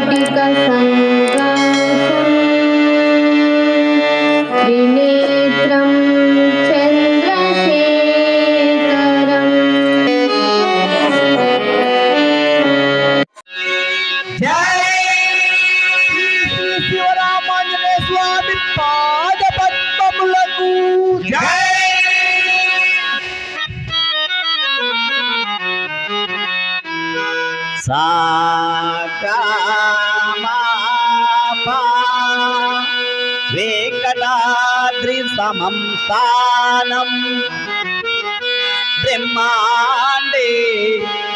वाटिका జ్ఞానం. బ్రహ్మాండే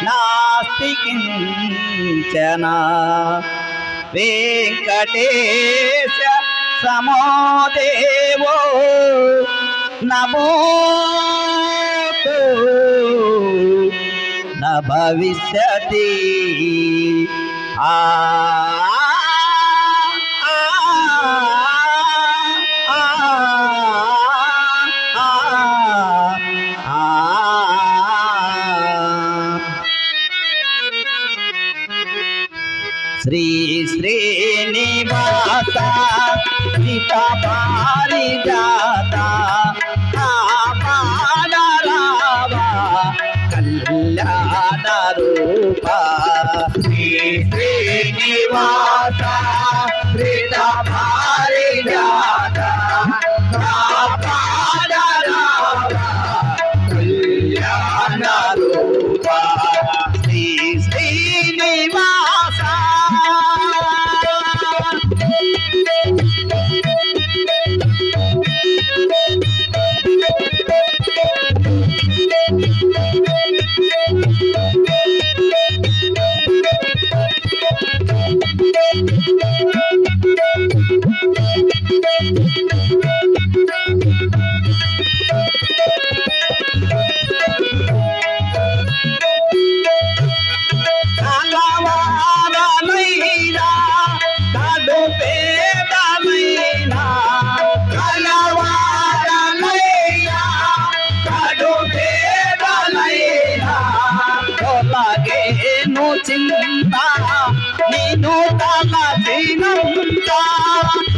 నాస్తి కించనా. వెంకటేశ సమోదేవో నమో न भविष्यति आ శ్రీ శ్రీనివాస సీతా పారిజాత కళ్యాణ రూప శ్రీ శ్రీనివాస సీతా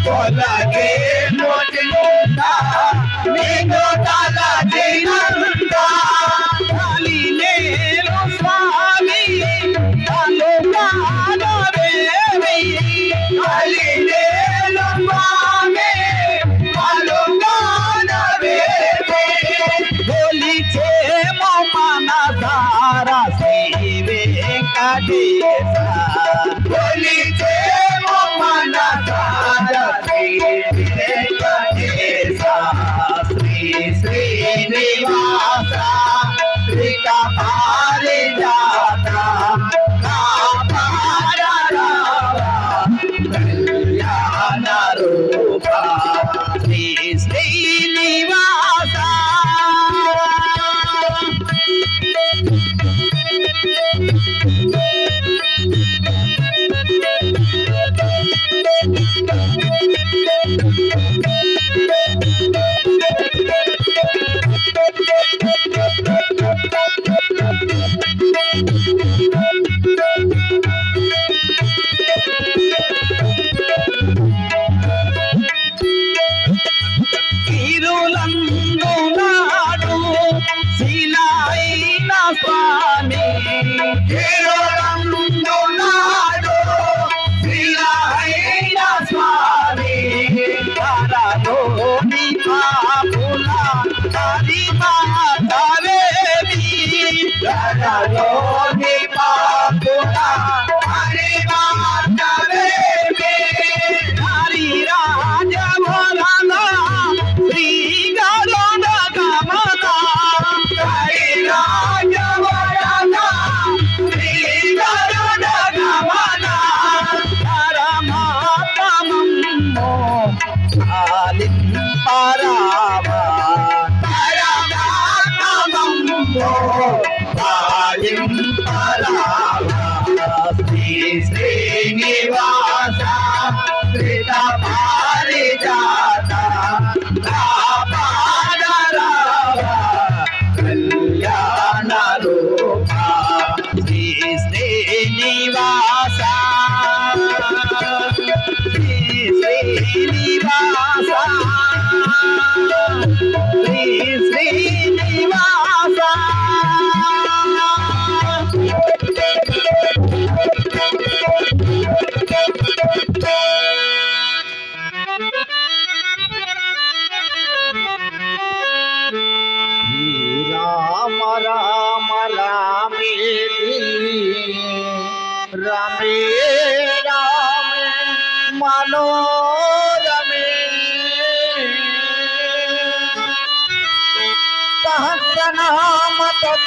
Bọ́lá dé ছোটা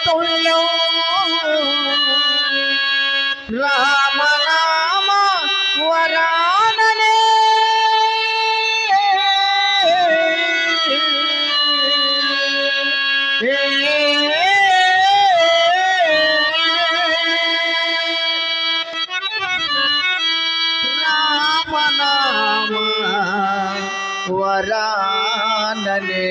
தொல்லோ ராம ராம வராணனே ராம ராம வராணனே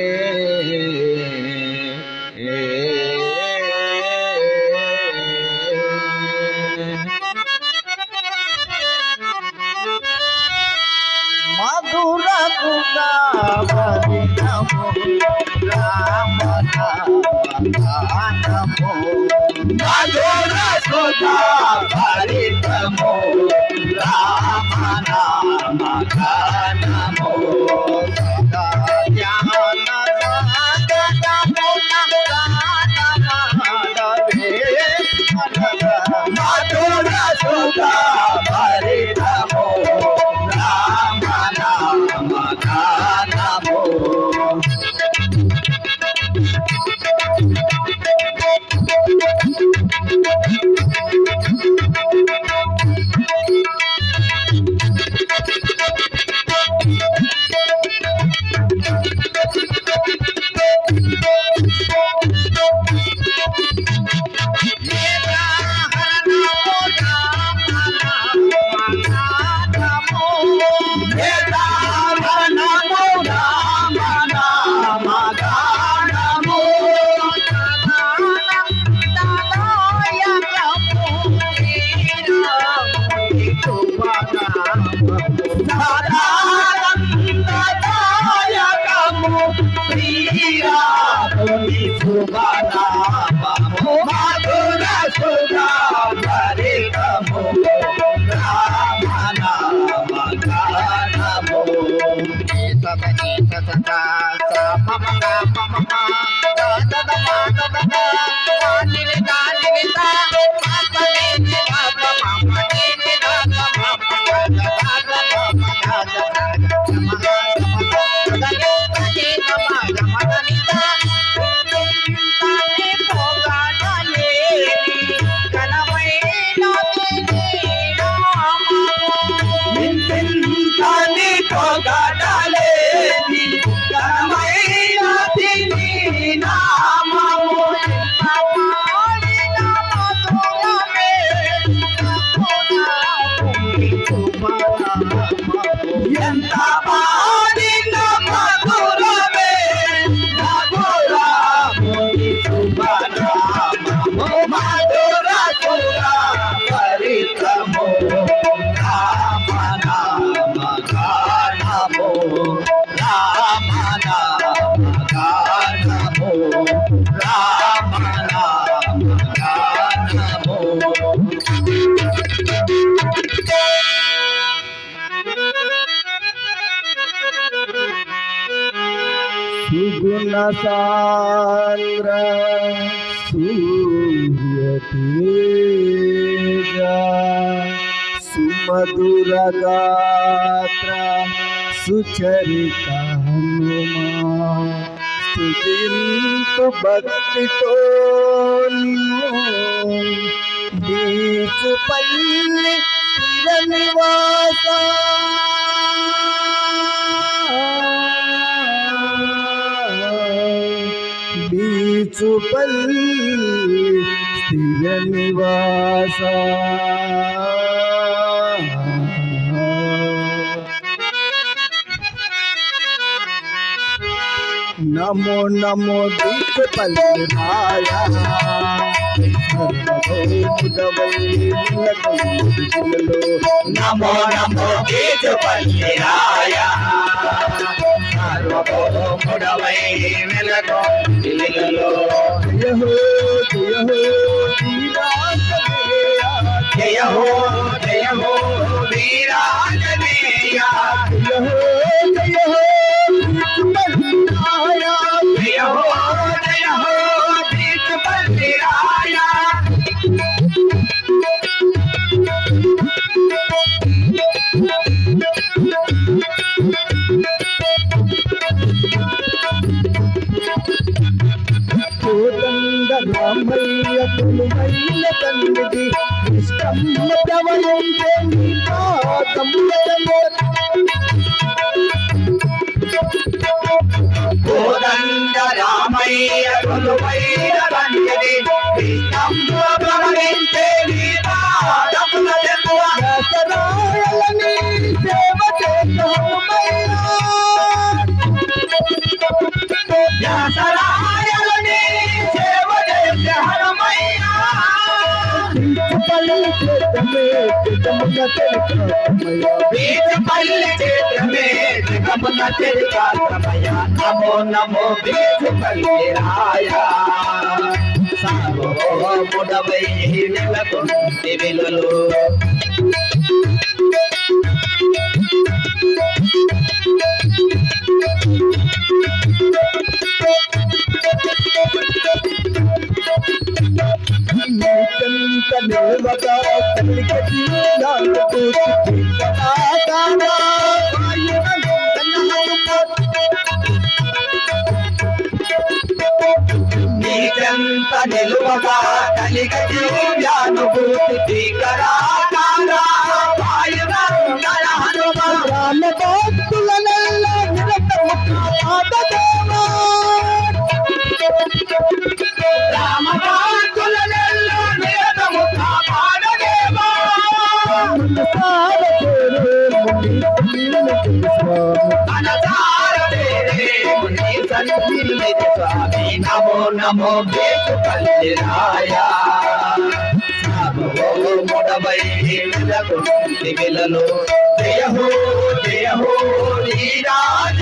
Daddy. మధుర సుధా భరితము రామ నామ గానము ఇంతింతని all సుగుణ సాంద్ర సూర్యతేజ సుమధుర గాత్ర సుచరిత హనుమా స్థుతింతు భక్తితో నిన్ను బీచుపల్లి స్థిర నివాస బీచుపల్లి స్థిర నివాస నమో నమో బీచుపల్లి రాయా నమో నమో బీచుపల్లి రాయా సర్వభౌముడవై వెలగో ఇల్లులో జయ హో జయ Kabul, Kabul, Kabul. బీజపల్లి చేతమే జగమున తిరిగాత్రమయ్య. నమో నమో బీజపల్లి రాయా సార్వభౌముడవై నెలకొంది విలులు నీకంత నిల్వగా కలిగది నాకు పూర్తి కాదా నీకంత నిలువగా కలిగది అనుభూతి భీకరాకారా హనుమ రామ నమో నమో బేచుపల్లి రాయా. సార్వభౌముడవై నెలకొంది విలలో జయ హో జయ హో శ్రీరాజ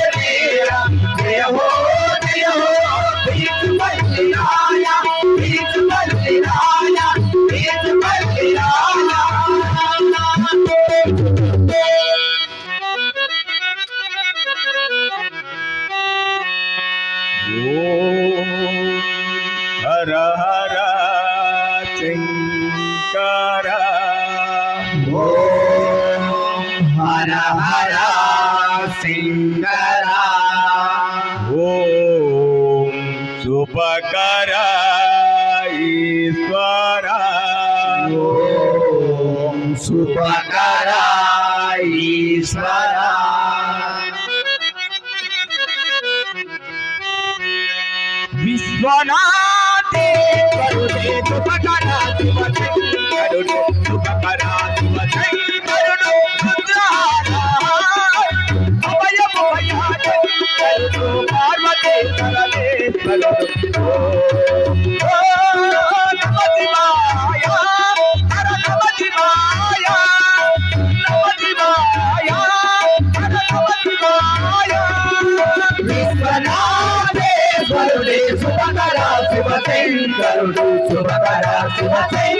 విశ్వనాథే కరుణే శుభకర శివశంకరుడు శుభకర ¡Gracias!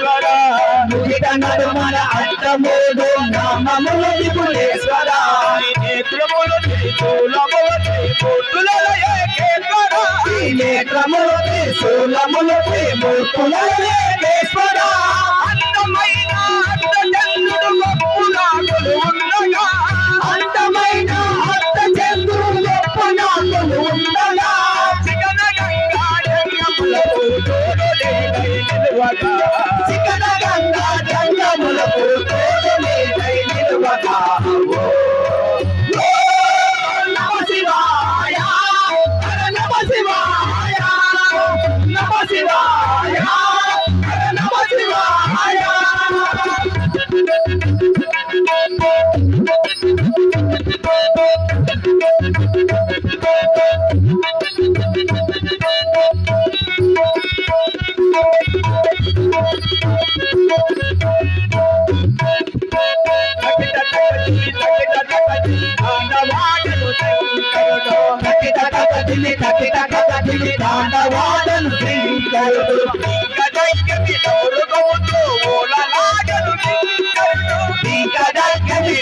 ఇప్పుడేశ్వర ముగిట నడుమల నేత్రములు త్రిశూలములు త్రిమూర్తులలో ఏకేశ్వర ఈ నేత్రములు త్రిశూలములు হাসিনা శంకరుడు గదగ్గది నమురుగముతో ఓలలాడను లింగరుడు. దీకదగ్గది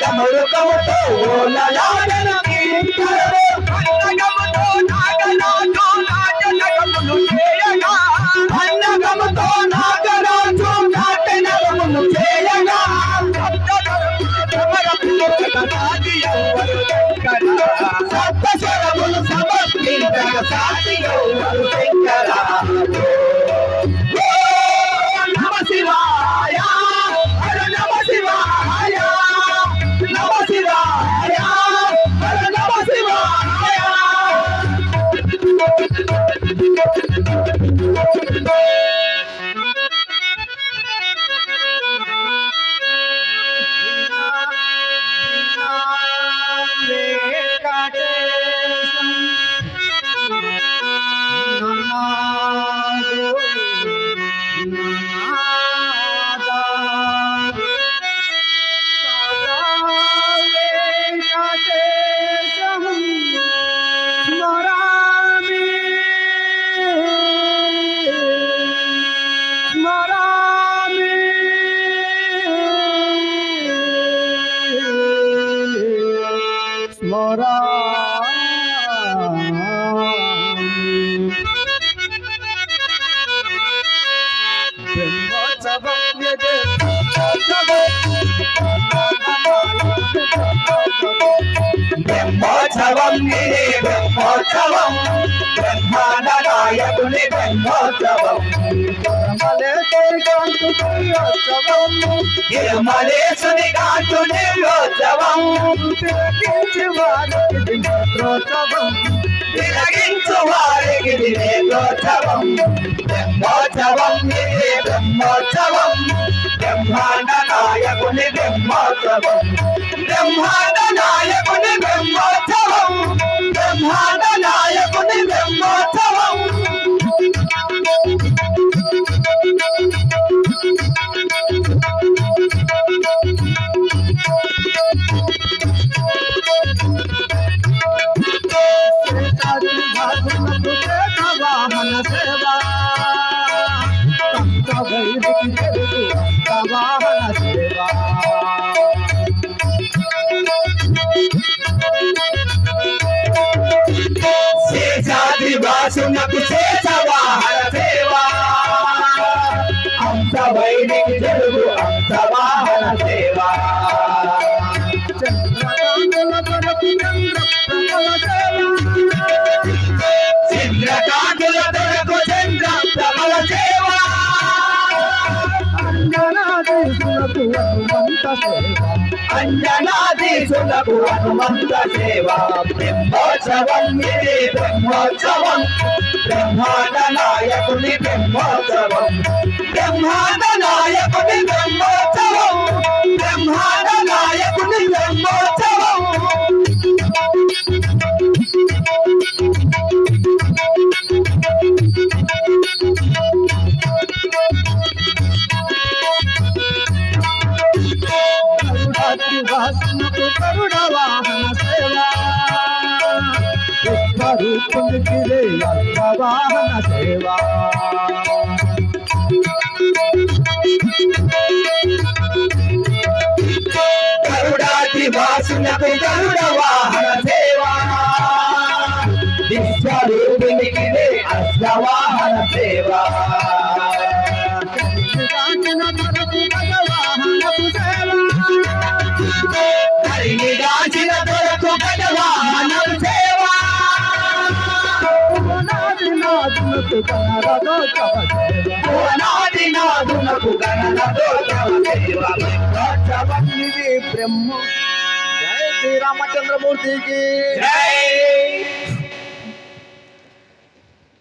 মরা బ్రహ్మోత్సవం ఇది బ్రహ్మోత్సవం. బ్రహ్మాండ నాయకుని బ్రహ్మోత్సవం. తిరుమలేశుని కాంటు నిర్లోత్సవం. తిరగించు వారికి ఇది నేత్రోత్సవం బ్రహ్మోత్సవం ఇది బ్రహ్మోత్సవం. బ్రహ్మాండ నాయకుని బ్రహ్మోత్సవం. బ్రహ్మాండ నాయకుని బ్రహ్మోత్సవం. బ్రహ్మాండ నాయకుని శేషాద్రి చేసవా శేషవాహన సేవా. అంశ వైదికి జరుగు వాహన సేవా. చంద్రకాంతుల చంద్ర ప్రబల సేవా. అంజనాదేశులకు హనుమంత హనుమంత సేవ. బ్రహ్మోత్సవం ఇది బ్రహ్మోత్సవం. బ్రహ్మాండ నాయకుని బ్రహ్మోత్సవం. విశ్వరూపునికి అర్థ వాహన సేవ. గరుడాది వాసునకు గరుడ వాహన బ్రహ్మ జై శ్రీరామచంద్రమూర్తికి జై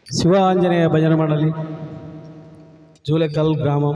శివ ఆంజనేయ భజన మండలి జూలెకల్ గ్రామం.